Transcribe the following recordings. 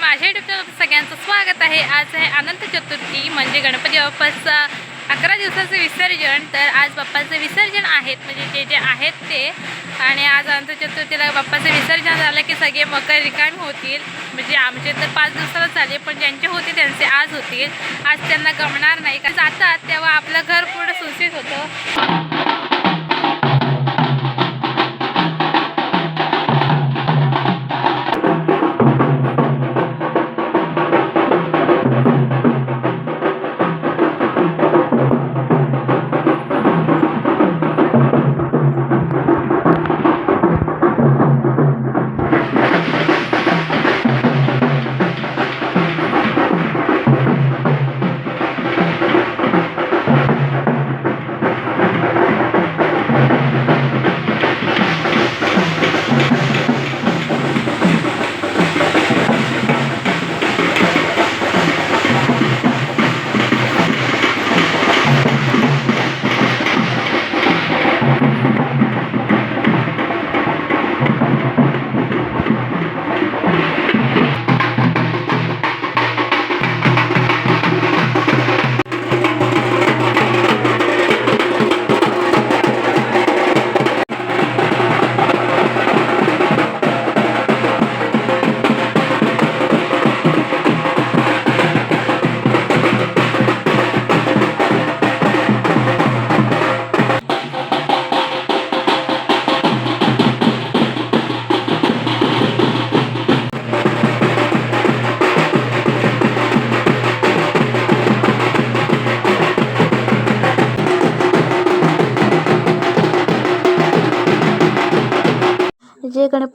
माझ्या युट्यूब सगळ्यांचं स्वागत आहे. आज आहे अनंत चतुर्थी म्हणजे गणपती बाप्पाचा अकरा दिवसाचं विसर्जन. तर आज बाप्पाचं विसर्जन आहेत म्हणजे जे जे आहेत ते. आणि आज अनंत चतुर्थीला बाप्पाचं विसर्जन झालं की सगळे मकर रिकाम होतील. म्हणजे आमचे तर पाच दिवसाला झाले पण ज्यांचे होते त्यांचे आज होतील. आज त्यांना गमणार नाही. का जातात तेव्हा आपलं घर पूर्ण सुरक्षित होतं.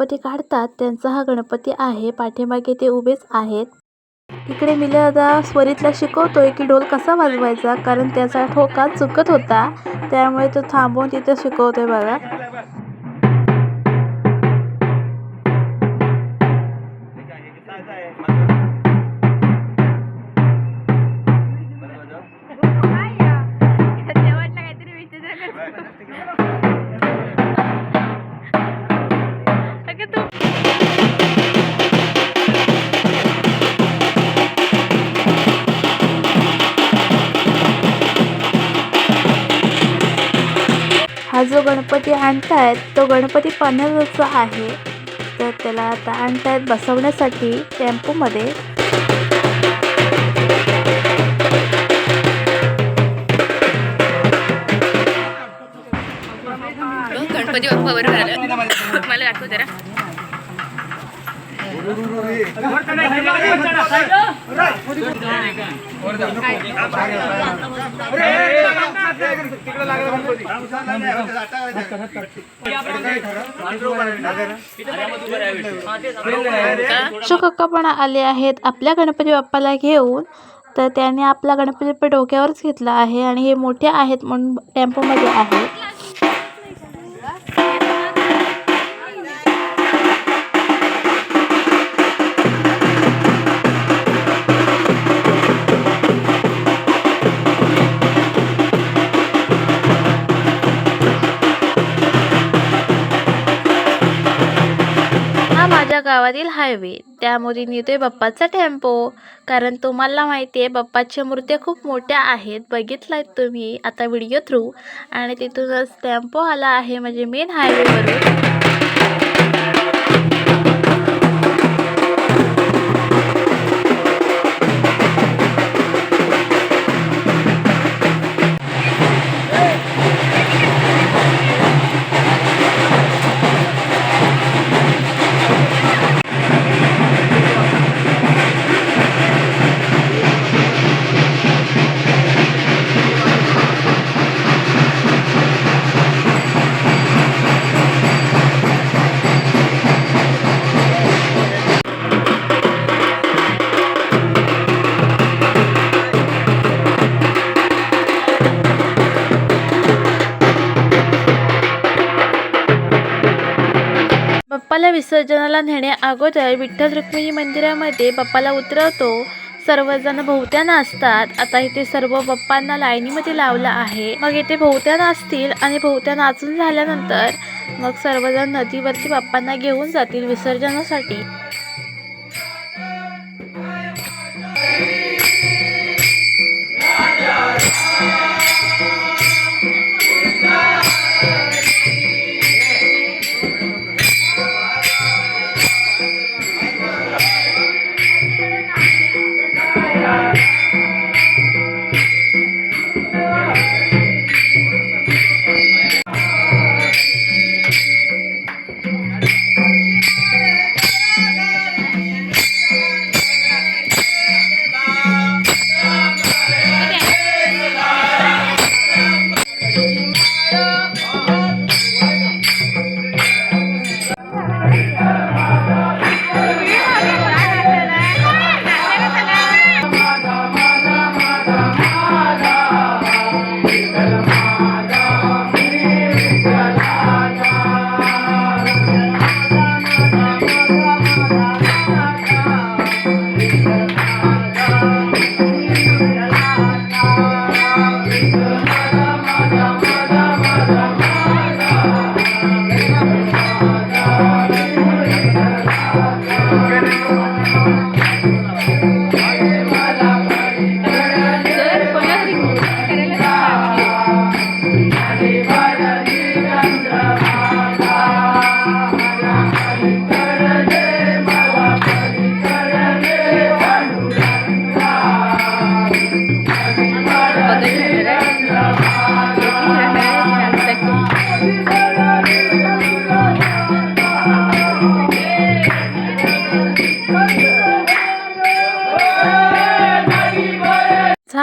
गणपती काढतात त्यांचा हा गणपती आहे. पाठीमागे ते उभेच आहेत. इकडे मिलदा दादा स्वरीतला शिकवतोय की ढोल कसा वाजवायचा कारण त्याचा ठोका चुकत होता. त्यामुळे तो थांबून तिथे शिकवतोय बघा. आणतायत तो गणपती पनसचा आहे. तर त्याला आता आणतायत बसवण्यासाठी टेम्पोमध्ये. गणपती बाप्पावर मला दाखव जरा. अशोक काका पण आले आहेत. आपल्या गणपती बाप्पाला घेऊन. तर त्याने आपला गणपती डोक्यावरच घेतला आहे आणि हे मोठे आहेत म्हणून टेम्पोमध्ये आहे. त्या गावातील हायवे. त्यामध्ये आहे बाप्पाचा टेम्पो. कारण तुम्हाला माहिती आहे बाप्पाच्या मूर्त्या खूप मोठ्या आहेत. बघितलात तुम्ही. आता व्हिडिओ थ्रू. आणि तिथूनच टेम्पो आला आहे म्हणजे मेन हायवेवरून विसर्जनाला नेण्याअगोदर विठ्ठल रुक्मिणी मंदिरामध्ये बाप्पाला उतरवतो. सर्वजण भोवत्या नाचतात आता इथे सर्व बाप्पांना लाईनीमध्ये लावलं आहे. मग इथे भोवत्या नाचतील आणि भोवत्या नाचून झाल्यानंतर मग सर्वजण नदीवरती बाप्पांना घेऊन जातील विसर्जनासाठी.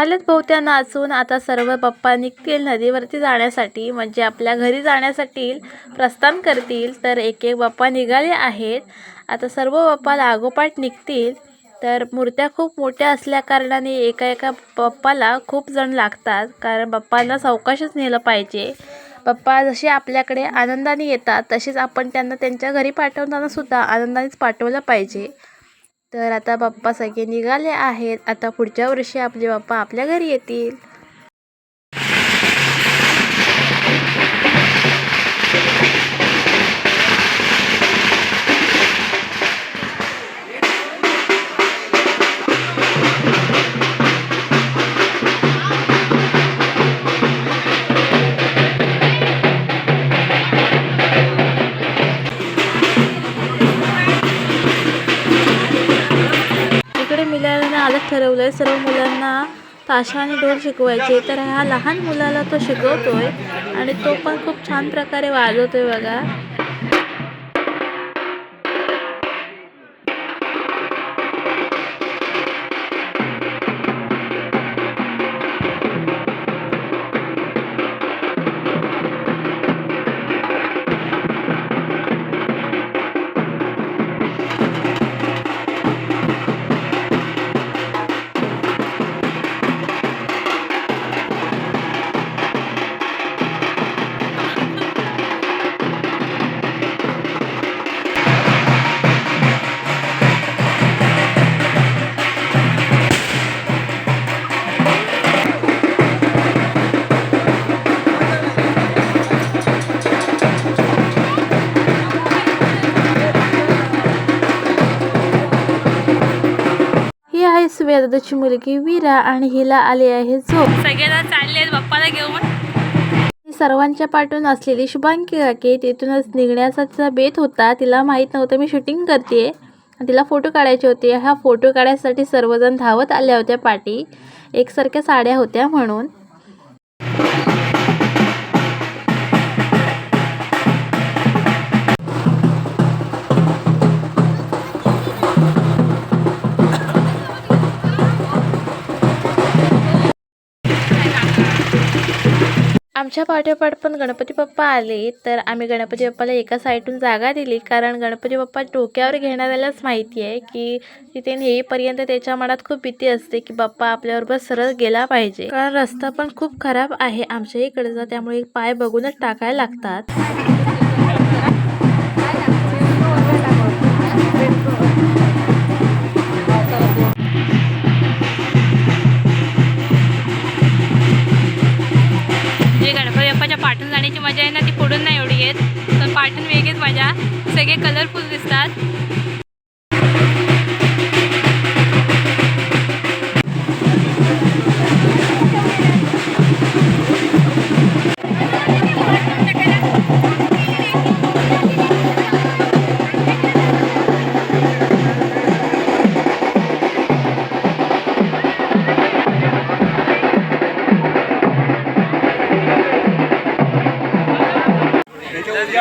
झालेत बहुत्या नाचून आता सर्व पप्पा निघतील नदीवरती जाण्यासाठी म्हणजे आपल्या घरी जाण्यासाठी प्रस्थान करतील तर एक एक बाप्पा निघाले आहेत. आता सर्व बाप्पा लागोपाठ निघतील तर मूर्त्या खूप मोठ्या असल्याकारणाने एका एका बाप्पाला खूप जण लागतात कारण बाप्पाला सावकाशच नेलं पाहिजे. पप्पा जसे आपल्याकडे आनंदाने येतात तसेच आपण त्यांना त्यांच्या घरी पाठवताना सुद्धा आनंदानेच पाठवलं पाहिजे. तर आता बाप्पा सगळे निघाले आहेत. आता पुढच्या वर्षी आपले बाप्पा आपल्या घरी येतील. ठरवलं आहे सर्व मुलांना ताशा आणि ढोल शिकवायचे. तर ह्या लहान मुलाला तो शिकवतो आहे आणि तो पण खूप छान प्रकारे वाजवतो आहे बघा. सुवेदाची मुलगी वीरा आणि हिला आली आहे झोप. सगळेजण चालले बाप्पाला घेऊन. सर्वांच्या पाठून असलेली शुभांगी काके तिथूनच निघण्याचा बेत होता. तिला माहीत नव्हतं मी शूटिंग करते तिला फोटो काढायचे होते. हा फोटो काढायसाठी सर्वजण धावत आल्या होत्या पाठी. एकसारख्या साड्या होत्या म्हणून. आमच्या पाठोपाठ पण गणपती बाप्पा आले तर आम्ही गणपती बाप्पाला एका साईडून जागा दिली. कारण गणपती बाप्पा डोक्यावर घेणाऱ्यालाच माहिती आहे की तिथे नेईपर्यंत त्याच्या मनात खूप भीती असते की बाप्पा आपल्याबरोबर सरळ गेला पाहिजे. कारण रस्ता पण खूप खराब आहे आमच्या इकडचा त्यामुळे पाय बघूनच टाकायला लागतात. मजा आहे ना ती पुढून नाही एवढी येत. पण पाठून वेगळीच मजा. सगळे कलरफुल दिसतात.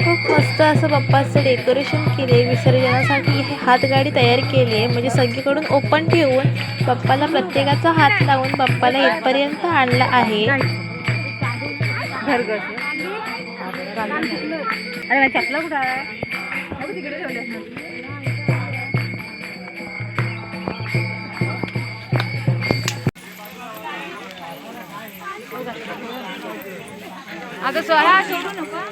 खूप मस्त असं बाप्पाचं डेकोरेशन केले विसर्जनासाठी हे हातगाडी तयार केली आहे म्हणजे सगळीकडून ओपन ठेवून बाप्पाला प्रत्येकाचा हात लावून बाप्पाला इथपर्यंत आणला आहे. अरे चपला कुठं आता स्वरा सोडू नका.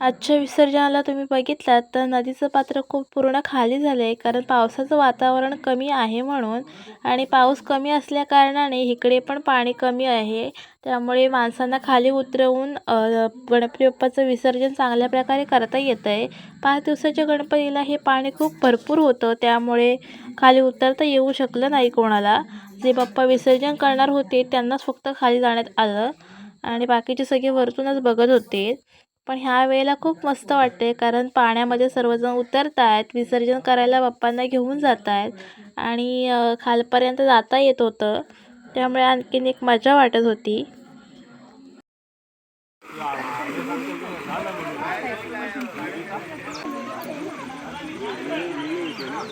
आजच्या विसर्जनाला तुम्ही बघितलात तर नदीचं पात्र खूप पूर्ण खाली झालं आहे कारण पावसाचं वातावरण कमी आहे म्हणून आणि पाऊस कमी असल्या कारणाने इकडे पण पाणी कमी आहे. त्यामुळे माणसांना खाली उतरवून गणपती बाप्पाचं विसर्जन चांगल्या प्रकारे करता येतं आहे पाच दिवसाच्या गणपतीला हे पाणी खूप भरपूर होतं त्यामुळे खाली उतरता येऊ शकलं नाही कोणाला. जे बाप्पा विसर्जन करणार होते त्यांनाच फक्त खाली जाण्यात आलं. आणि बाकीचे सगळे वरतूनच बघत होते. पण ह्या वेळेला खूप मस्त वाटते कारण पाण्यामध्ये सर्वजण उतरत आहेत विसर्जन करायला बाप्पांना घेऊन जात आहेत आणि खालपर्यंत जाता येत होतं. त्यामुळे आणखीन एक मजा वाटत होती.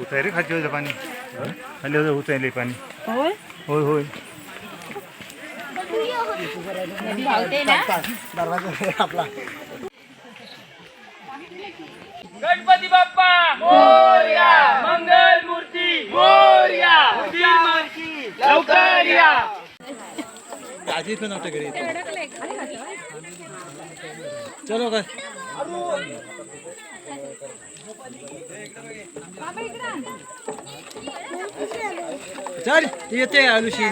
उतारे खाली होतं पाणी. खाली होतं उतरले पाणी. होय? होय होय. गणपती बाप्पा मोरया मंगल मूर्ती मोरया लवकर या. चलो काय. चल येते आलुशी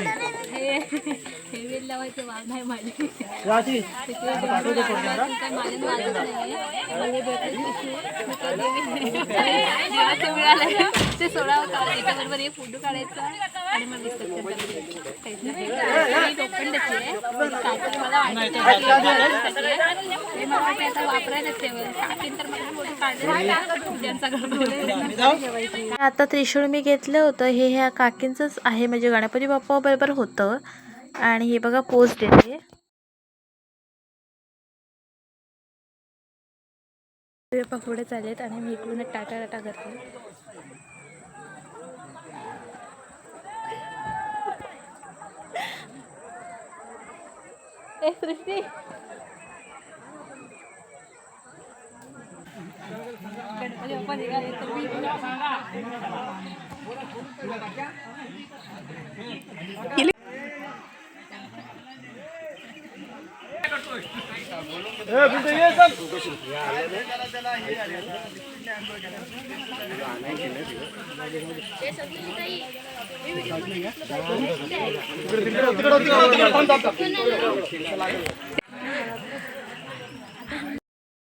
ते सोडा त्याच्याबरोबर एक फोटो काढायचा आणि मग आता आता त्रिशूळ मी घेतलं होतं. हे ह्या काकींचंच आहे. म्हणजे गणपती बाप्पा बरोबर होतं. आणि हे बघा पोस्ट देते. बाप्पा पुढे चाललेत आणि मी इकडून टाटा टाटा करते. ए सृष्टी गणपती बाप्पा निघाले तर मी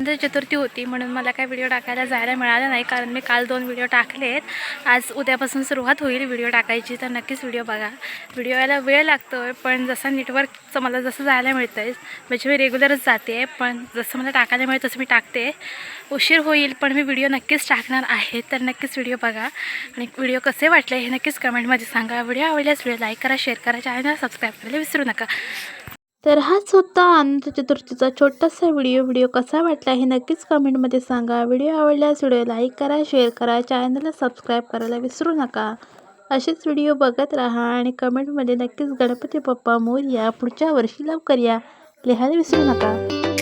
वसंत चतुर्थी होती म्हणून मला काय व्हिडिओ टाकायला जायला मिळाला नाही. कारण मी काल दोन व्हिडिओ टाकलेत. आज उद्यापासून सुरुवात होईल व्हिडिओ टाकायची. तर नक्कीच व्हिडिओ बघा. व्हिडिओ यायला वेळ लागतो आहे पण जसं नेटवर्कचं मला जसं जायला मिळतं आहे म्हणजे मी रेग्युलरच जाते. पण जसं मला टाकायला मिळतं तसं मी टाकते. उशीर होईल पण मी व्हिडिओ नक्कीच टाकणार आहे. तर नक्कीच व्हिडिओ बघा. आणि व्हिडिओ कसे वाटले हे नक्कीच कमेंटमध्ये सांगा. व्हिडिओ आवडल्यास व्हिडिओ लाईक करा शेअर करा चॅनल सबस्क्राईब करायला विसरू नका. तर हाच होता अनंत चतुर्थीचा छोटासा व्हिडिओ व्हिडिओ कसा वाटला हे नक्कीच कमेंटमध्ये सांगा. व्हिडिओ आवडल्यास व्हिडिओ लाईक करा शेअर करा चॅनलला सबस्क्राईब करायला विसरू नका. असेच व्हिडिओ बघत राहा आणि कमेंटमध्ये नक्कीच गणपती बाप्पा मोरया पुढच्या वर्षी लवकर या लिहायला विसरू नका.